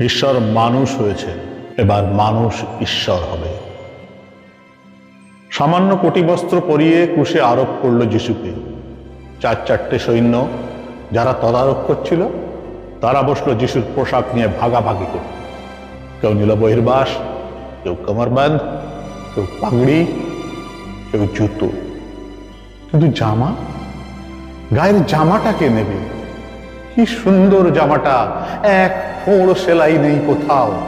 ঈশ্বর মানুষ হয়েছে, এবার মানুষ ঈশ্বর হবে। সামান্য কোটি বস্ত্র পরিয়ে কুশে আরোপ করল যিশুকে। চার চারটে সৈন্য যারা তদারক করছিল, তারা বসল যিশুর পোশাক নিয়ে ভাগাভাগি করতে। কেউ নিল বহির্বাস, কেউ কমরবন্ধ কেউ পাগড়ি, কেউ জুতো। কিন্তু জামা? গায়ের জামাটাকে নেবে? কি সুন্দর জামাটা। এক ফোঁড় সেলাই নেই কোথাও।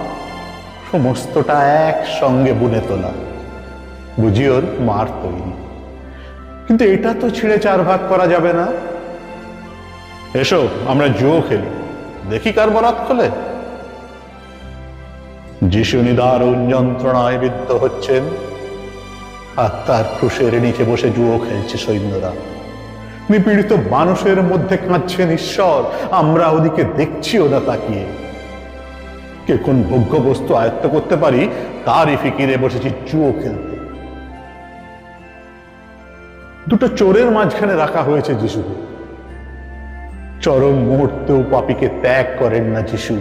সমস্তটা একসঙ্গে বুনে তোলা। বুঝি ওর মার তৈরি। কিন্তু এটা তো ছিঁড়ে চার ভাগ করা যাবে না। এসো, আমরা জুয়ো খেলি। দেখি কার বরাত খোলে। যিশু নিদারুণ যন্ত্রণায় বিদ্ধ হচ্ছেন। আর তার ক্রুশের নিচে বসে জুয়ো খেলছে সৈন্যরা। নিপীড়িত মানুষের মধ্যে কাঁদছেন ঈশ্বর। আমরা ওদিকে দেখছি না তাকিয়ে কে। কোন ভোগ্য বস্তু আয়ত্ত করতে পারি, তারই ফিকিরে বসেছি চুয়ো খেলতে। দুটো চোরের মাঝখানে রাখা হয়েছে যিশুকে চরম মুহূর্তেও পাপীকে ত্যাগ করেন না যিশু।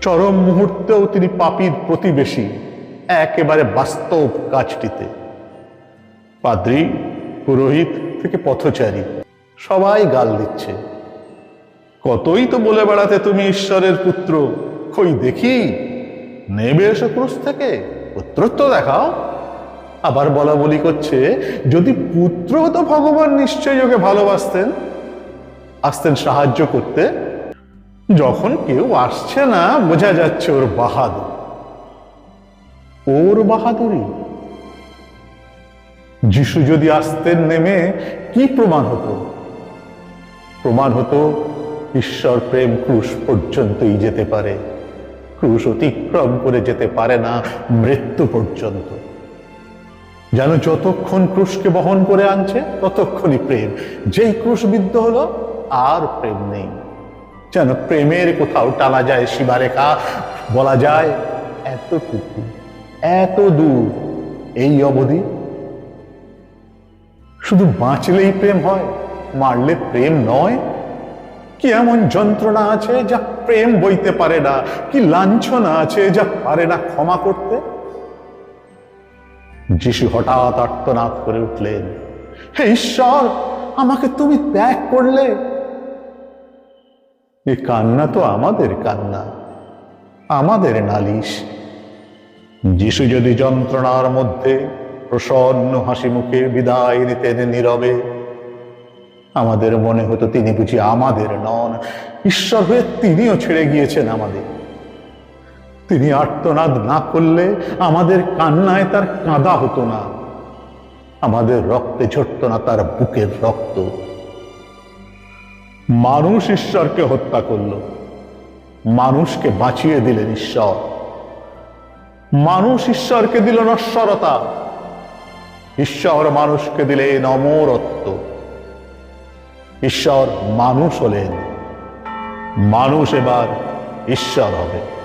চরম মুহূর্তেও তিনি পাপীর প্রতিবেশী, একেবারে বাস্তব কাজটিতে। পাদ্রী, পুরোহিত থেকে পথচারী। সবাই গাল দিচ্ছে। কতই তো বলে বেড়াতে তুমি ঈশ্বরের পুত্র, কই দেখি? নেবে এসো ক্রুশ থেকে, পুত্রত্ব দেখাও। আবার বলা বলি করছে, যদি পুত্র হতো ভগবান নিশ্চয়ই ওকে ভালোবাসতেন, আসতেন সাহায্য করতে। যখন কেউ আসছে না, বোঝা যাচ্ছে ওর বাহাদুর। ওর বাহাদুরি যিশু যদি আসতেন নেমে কি প্রমাণ হতো? প্রমাণ হতো ঈশ্বর প্রেম ক্রুশ পর্যন্তই যেতে পারে। ক্রুশ অতিক্রম করে যেতে পারে না মৃত্যু পর্যন্ত। যেন যতক্ষণ ক্রুশকে বহন করে আনছে, ততক্ষণই প্রেম। যেই ক্রুশ বিদ্ধ হলো, আর প্রেম নেই। যেন প্রেমের কোথাও টানা যায় সীমারেখা। বলা যায় এতটুকু এত দূর এই অবধি শুধু বাঁচলেই প্রেম হয়, মারলে প্রেম নয়। কি এমন যন্ত্রণা আছে যা প্রেম বইতে পারে না? কি লাঞ্ছনা আছে যা পারে না ক্ষমা করতে? যিশু হঠাৎ আর্তনাদ করে উঠলেন, হে ঈশ্বর, আমাকে তুমি ত্যাগ করলে? এ কান্না তো আমাদের কান্না, আমাদের নালিশ। যিশু যদি যন্ত্রণার মধ্যে প্রসন্ন হাসি মুখে বিদায় দিতেন নীরবে। আমাদের মনে হতো তিনি বুঝি আমাদের নন। ঈশ্বর হয়ে তিনিও ছেড়ে গিয়েছেন আমাদের। তিনি আর্তনাদ না করলে আমাদের কান্নায় তার কাঁদা হতো না। আমাদের রক্তে ঝরত না তার বুকের রক্ত। মানুষ ঈশ্বরকে হত্যা করল। মানুষকে বাঁচিয়ে দিলেন ঈশ্বর। মানুষ ঈশ্বরকে দিল নশ্বরতা। ঈশ্বর মানুষকে দিলে অমরত্ব ঈশ্বর মানুষ হলেন। মানুষ এবার ঈশ্বর হবে।